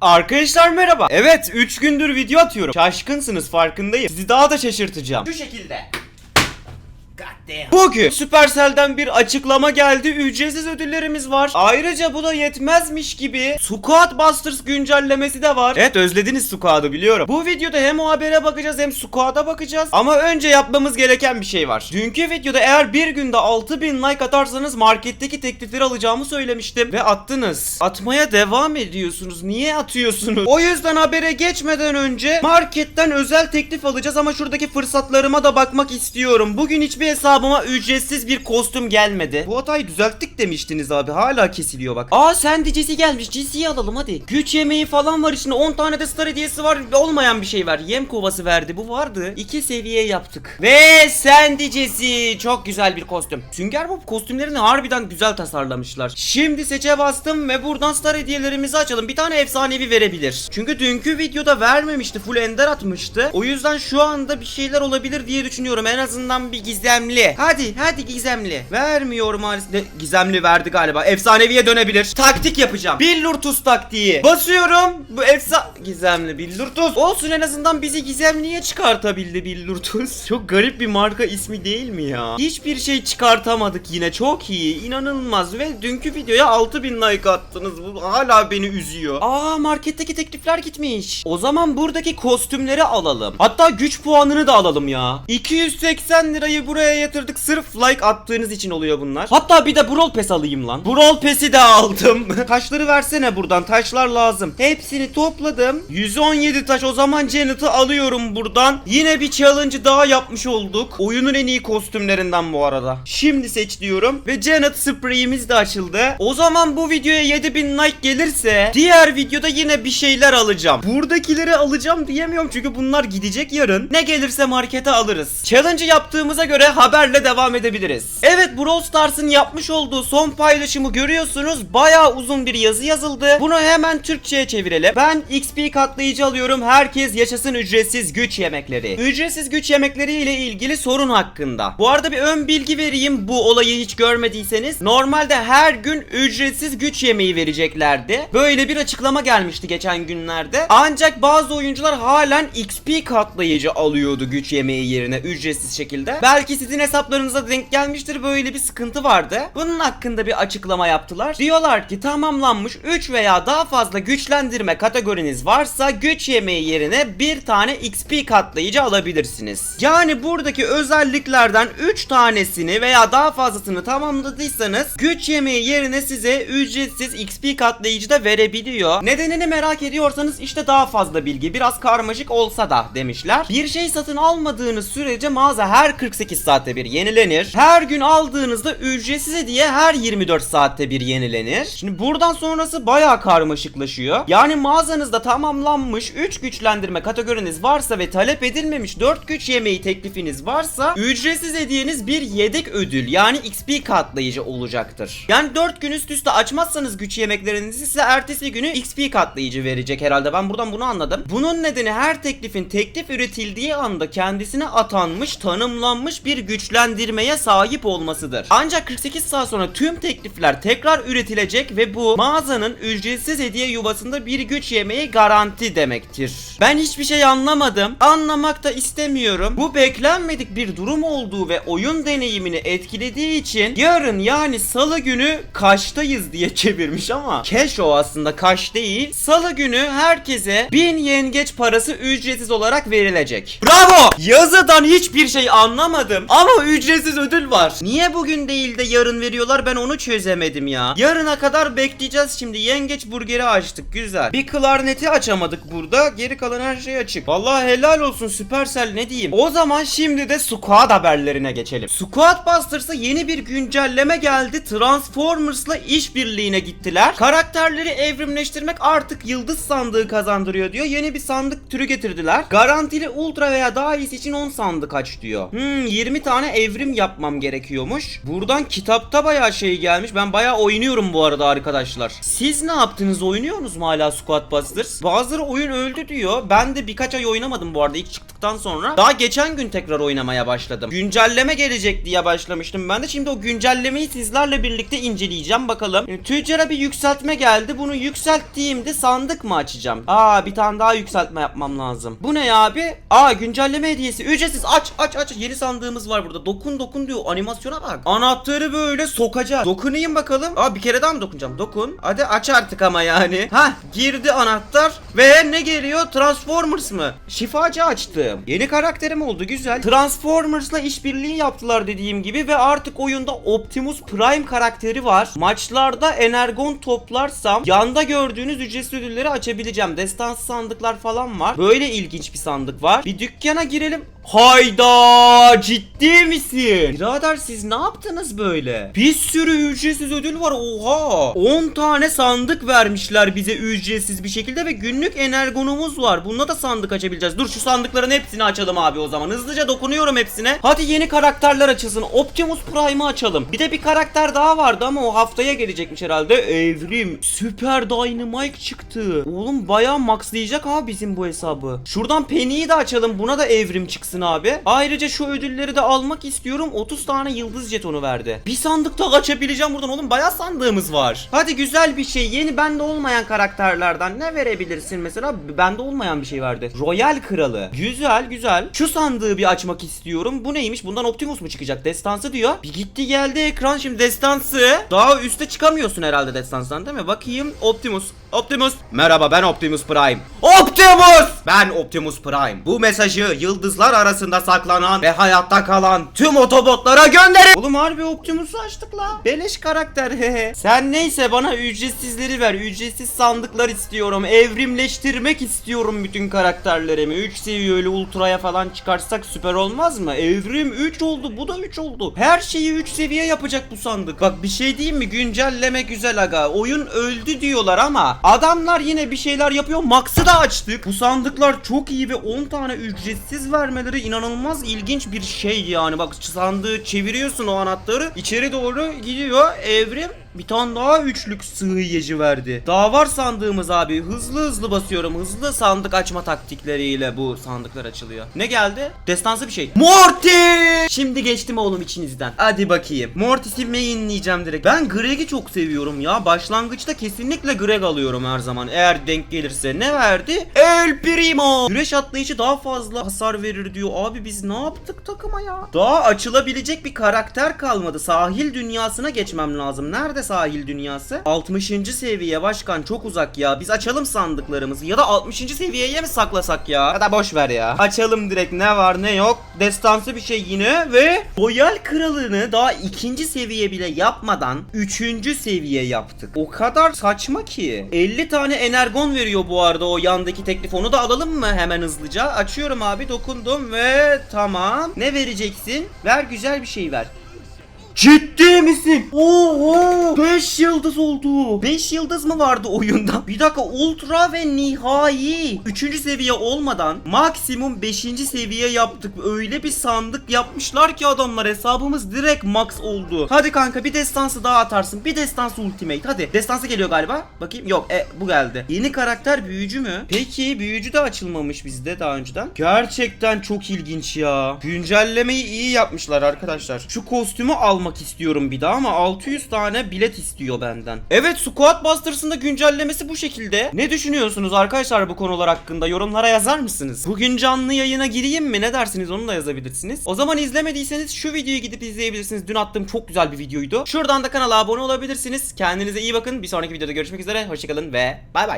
Arkadaşlar merhaba. Evet 3 gündür video atıyorum. Şaşkınsınız farkındayım. Sizi daha da şaşırtacağım. Şu şekilde. Bugün Supercell'den bir açıklama geldi. Ücretsiz ödüllerimiz var. Ayrıca bu da yetmezmiş gibi Squad Busters güncellemesi de var. Evet özlediniz Squad'ı biliyorum. Bu videoda hem o habere bakacağız hem Squad'a bakacağız. Ama önce yapmamız gereken bir şey var. Dünkü videoda eğer bir günde 6000 like atarsanız marketteki teklifleri alacağımı söylemiştim. Ve attınız. Atmaya devam ediyorsunuz. Niye atıyorsunuz? O yüzden habere geçmeden önce marketten özel teklif alacağız ama şuradaki fırsatlarıma da bakmak istiyorum. Bugün hiçbir hesabıma ücretsiz bir kostüm gelmedi. Bu hatayı düzelttik demiştiniz abi. Hala kesiliyor bak. Aa sen de Jesse gelmiş. Jesse'yi alalım hadi. Güç yemeği falan var içinde. 10 tane de star hediyesi var. Olmayan bir şey var. Yem kovası verdi. Bu vardı. 2 seviye yaptık. Ve sen de. Çok güzel bir kostüm. Sünger Bob kostümlerini harbiden güzel tasarlamışlar. Şimdi seçe bastım ve buradan star hediyelerimizi açalım. Bir tane efsanevi verebilir. Çünkü dünkü videoda vermemişti. Full ender atmıştı. O yüzden şu anda bir şeyler olabilir diye düşünüyorum. En azından bir gizemli. Hadi hadi gizemli. Vermiyor maalesef. Ne, Gizemli verdi galiba. Efsaneviye dönebilir. Taktik yapacağım. Billurtus taktiği. Basıyorum. Bu efsa... Gizemli Billurtus. Olsun en azından bizi gizemliye çıkartabildi Billurtus. Çok garip bir marka ismi değil mi ya? Hiçbir şey çıkartamadık yine. Çok iyi. inanılmaz. Ve dünkü videoya 6000 like attınız. Bu hala beni üzüyor. Aa marketteki teklifler gitmiş. O zaman buradaki kostümleri alalım. Hatta güç puanını da alalım ya. 280 lirayı buraya yatırdık. Sırf like attığınız için oluyor bunlar. Hatta bir de Brawl Pass alayım lan. Brawl Pass'i de aldım. Taşları versene buradan. Taşlar lazım. Hepsini topladım. 117 taş. O zaman Janet'ı alıyorum buradan. Yine bir challenge daha yapmış olduk. Oyunun en iyi kostümlerinden bu arada. Şimdi seç diyorum. Ve Janet spreyimiz de açıldı. O zaman bu videoya 7000 like gelirse diğer videoda yine bir şeyler alacağım. Buradakileri alacağım diyemiyorum çünkü bunlar gidecek yarın. Ne gelirse markete alırız. Challenge yaptığımıza göre haberle devam edebiliriz. Evet Brawl Stars'ın yapmış olduğu son paylaşımı görüyorsunuz. Bayağı uzun bir yazı yazıldı. Bunu hemen Türkçe'ye çevirelim. Ben XP katlayıcı alıyorum. Herkes yaşasın ücretsiz güç yemekleri. Ücretsiz güç yemekleri ile ilgili sorun hakkında. Bu arada bir ön bilgi vereyim bu olayı hiç görmediyseniz. Normalde her gün ücretsiz güç yemeği vereceklerdi. Böyle bir açıklama gelmişti geçen günlerde. Ancak bazı oyuncular halen XP katlayıcı alıyordu güç yemeği yerine ücretsiz şekilde. Belki sizin hesaplarınıza denk gelmiştir böyle bir sıkıntı vardı. Bunun hakkında bir açıklama yaptılar. Diyorlar ki tamamlanmış 3 veya daha fazla güçlendirme kategoriniz varsa güç yemeği yerine bir tane XP katlayıcı alabilirsiniz. Yani buradaki özelliklerden 3 tanesini veya daha fazlasını tamamladıysanız güç yemeği yerine size ücretsiz XP katlayıcı da verebiliyor. Nedenini merak ediyorsanız işte daha fazla bilgi biraz karmaşık olsa da demişler. Bir şey satın almadığınız sürece mağaza her 48 saatte bir yenilenir. Her gün aldığınızda ücretsiz diye her 24 saatte bir yenilenir. Şimdi buradan sonrası bayağı karmaşıklaşıyor. Yani mağazanızda tamamlanmış 3 güçlendirme kategoriniz varsa ve talep edilmemiş 4 güç yemeği teklifiniz varsa ücretsiz hediyeniz bir yedek ödül yani XP katlayıcı olacaktır. Yani 4 gün üst üste açmazsanız güç yemeklerinizi size ertesi günü XP katlayıcı verecek herhalde. Ben buradan bunu anladım. Bunun nedeni her teklifin teklif üretildiği anda kendisine atanmış, tanımlanmış bir güçlendirmeye sahip olmasıdır. Ancak 48 saat sonra tüm teklifler tekrar üretilecek ve bu mağazanın ücretsiz hediye yuvasında bir güç yemeği garanti demektir. Ben hiçbir şey anlamadım. Anlamak da istemiyorum. Bu beklenmedik bir durum olduğu ve oyun deneyimini etkilediği için yarın yani salı günü kaçtayız diye çevirmiş ama cash o aslında kaç değil. Salı günü herkese 1000 yengeç parası ücretsiz olarak verilecek. Bravo! Yazıdan hiçbir şey anlamadım ama ücretsiz ödül var. Niye bugün değil de yarın veriyorlar ben onu çözemedim ya. Yarına kadar bekleyeceğiz şimdi. Yengeç burgeri açtık güzel. Bir klarneti açamadık burada. Geri kalan her şey açık. Vallahi helal olsun Supercell ne diyeyim. O zaman şimdi de Squad haberlerine geçelim. Squad Busters'a yeni bir güncelleme geldi. Transformers'la işbirliğine gittiler. Karakterleri evrimleştirmek artık yıldız sandığı kazandırıyor diyor. Yeni bir sandık türü getirdiler. Garantili ultra veya daha iyisi için 10 sandık aç diyor. Hmm 20 tane evrim yapmam gerekiyormuş. Buradan kitapta bayağı şey gelmiş. Ben bayağı oynuyorum bu arada arkadaşlar. Siz ne yaptınız? Oynuyorsunuz mu hala Squad Busters? Bazıları oyun öldü diyor. Ben de birkaç ay oynamadım bu arada ilk çıktıktan sonra. Daha geçen gün tekrar oynamaya başladım. Güncelleme gelecek diye başlamıştım ben de. Şimdi o güncellemeyi sizlerle birlikte inceleyeceğim bakalım. E, Tüccara bir yükseltme geldi. Bunu yükselttiğimde sandık mı açacağım? Aa bir tane daha yükseltme yapmam lazım. Bu ne abi? Aa güncelleme hediyesi. Ücretsiz. Aç aç aç. Yeni sandığımız var burada. Dokun dokun diyor. Animasyona bak. Anahtarı böyle sokacak. Dokunayım bakalım. Aa bir kere daha mı dokunacağım? Dokun. Hadi aç artık ama yani. Ha girdi anahtar ve ne geliyor? Transformers mı? Şifacı açtım. Yeni karakterim oldu güzel. Transformers'la işbirliği yaptılar dediğim gibi ve artık oyunda Optimus Prime karakteri var. Maçlarda energon toplarsam yanda gördüğünüz ücretsiz ödülleri açabileceğim. Destansı sandıklar falan var. Böyle ilginç bir sandık var. Bir dükkana girelim. Hayda ciddi misin? Birader siz ne yaptınız böyle? Bir sürü ücretsiz ödül var oha. 10 tane sandık vermişler bize ücretsiz bir şekilde ve günlük energonumuz var. Bununla da sandık açabileceğiz. Dur şu sandıkların hepsini açalım abi o zaman. Hızlıca dokunuyorum hepsine. Hadi yeni karakterler açılsın. Optimus Prime'ı açalım. Bir de bir karakter daha vardı ama o haftaya gelecekmiş herhalde. Evrim. Süper Dynamite çıktı. Oğlum bayağı maxlayacak ha bizim bu hesabı. Şuradan Penny'yi de açalım. Buna da evrim çıksın abi. Ayrıca şu ödülleri de almak istiyorum. 30 tane yıldız jetonu verdi. Bir sandık daha açabileceğim buradan oğlum. Bayağı sandığımız var. Hadi güzel bir şey. Yeni bende olmayan karakterlerden ne verebilirsin mesela? Bende olmayan bir şey verdi. Royal Kralı. Güzel güzel. Şu sandığı bir açmak istiyorum. Bu neymiş? Bundan Optimus mu çıkacak? Destansı diyor. Bir gitti geldi ekran şimdi destansı. Daha üste çıkamıyorsun herhalde destanstan değil mi? Bakayım Optimus. Optimus. Merhaba ben Optimus Prime. Optimus! Ben Optimus Prime. Bu mesajı yıldızlar arasında saklanan ve hayatta kalan tüm otobotlara gönderin. Oğlum harbi Optimus'u açtık la. Beleş karakter hehe. Sen neyse bana ücretsizleri ver. Ücretsiz sandıklar istiyorum. Evrimleştirmek istiyorum bütün karakterlerimi. 3 seviyeli ultraya falan çıkarsak süper olmaz mı? Evrim 3 oldu. Bu da 3 oldu. Her şeyi 3 seviye yapacak bu sandık. Bak bir şey diyeyim mi? Güncelleme güzel aga. Oyun öldü diyorlar ama adamlar yine bir şeyler yapıyor. Max'ı da açtık. Bu sandıklar çok iyi ve 10 tane ücretsiz vermeleri inanılmaz ilginç bir şey yani. Bak sandığı çeviriyorsun o anahtarı. içeri doğru gidiyor. Evrim bir tane daha üçlük sığıyıcı verdi. Daha var sandığımız abi. Hızlı hızlı basıyorum. Hızlı sandık açma taktikleriyle bu sandıklar açılıyor. Ne geldi? Destansı bir şey. Morty! Şimdi geçtim oğlum içinizden. Hadi bakayım. Mortis'i mainleyeceğim direkt. Ben Greg'i çok seviyorum ya. Başlangıçta kesinlikle Greg alıyorum her zaman. Eğer denk gelirse. Ne verdi? El Primo! Güreş atlayışı daha fazla hasar verir diyor. Abi biz ne yaptık takıma ya? Daha açılabilecek bir karakter kalmadı. Sahil dünyasına geçmem lazım. Nerede sahil dünyası? 60. seviye başkan çok uzak ya. Biz açalım sandıklarımızı ya da 60. seviyeye mi saklasak ya? Ya da boş ver ya. Açalım direkt ne var ne yok. Destansı bir şey yine ve Royal Kralığını daha ikinci seviye bile yapmadan 3. seviye yaptık. O kadar saçma ki. 50 tane energon veriyor bu arada o yandaki teklif. Onu da alalım mı hemen hızlıca? Açıyorum abi dokundum ve tamam. Ne vereceksin? Ver güzel bir şey ver. Ciddi misin? Oho! 5 yıldız oldu. 5 yıldız mı vardı oyunda? Bir dakika ultra ve nihai. 3. seviye olmadan maksimum 5. seviye yaptık. Öyle bir sandık yapmışlar ki adamlar hesabımız direkt max oldu. Hadi kanka bir destansı daha atarsın. Bir destansı ultimate. Hadi. Destansı geliyor galiba. Bakayım. Yok. E bu geldi. Yeni karakter büyücü mü? Peki büyücü de açılmamış bizde daha önceden. Gerçekten çok ilginç ya. Güncellemeyi iyi yapmışlar arkadaşlar. Şu kostümü almak istiyorum bir daha ama 600 tane bilet istiyor benden. Evet Squad Busters'ın da güncellemesi bu şekilde. Ne düşünüyorsunuz arkadaşlar bu konular hakkında? Yorumlara yazar mısınız? Bugün canlı yayına gireyim mi? Ne dersiniz? Onu da yazabilirsiniz. O zaman izlemediyseniz şu videoyu gidip izleyebilirsiniz. Dün attığım çok güzel bir videoydu. Şuradan da kanala abone olabilirsiniz. Kendinize iyi bakın. Bir sonraki videoda görüşmek üzere. Hoşçakalın ve bay bay.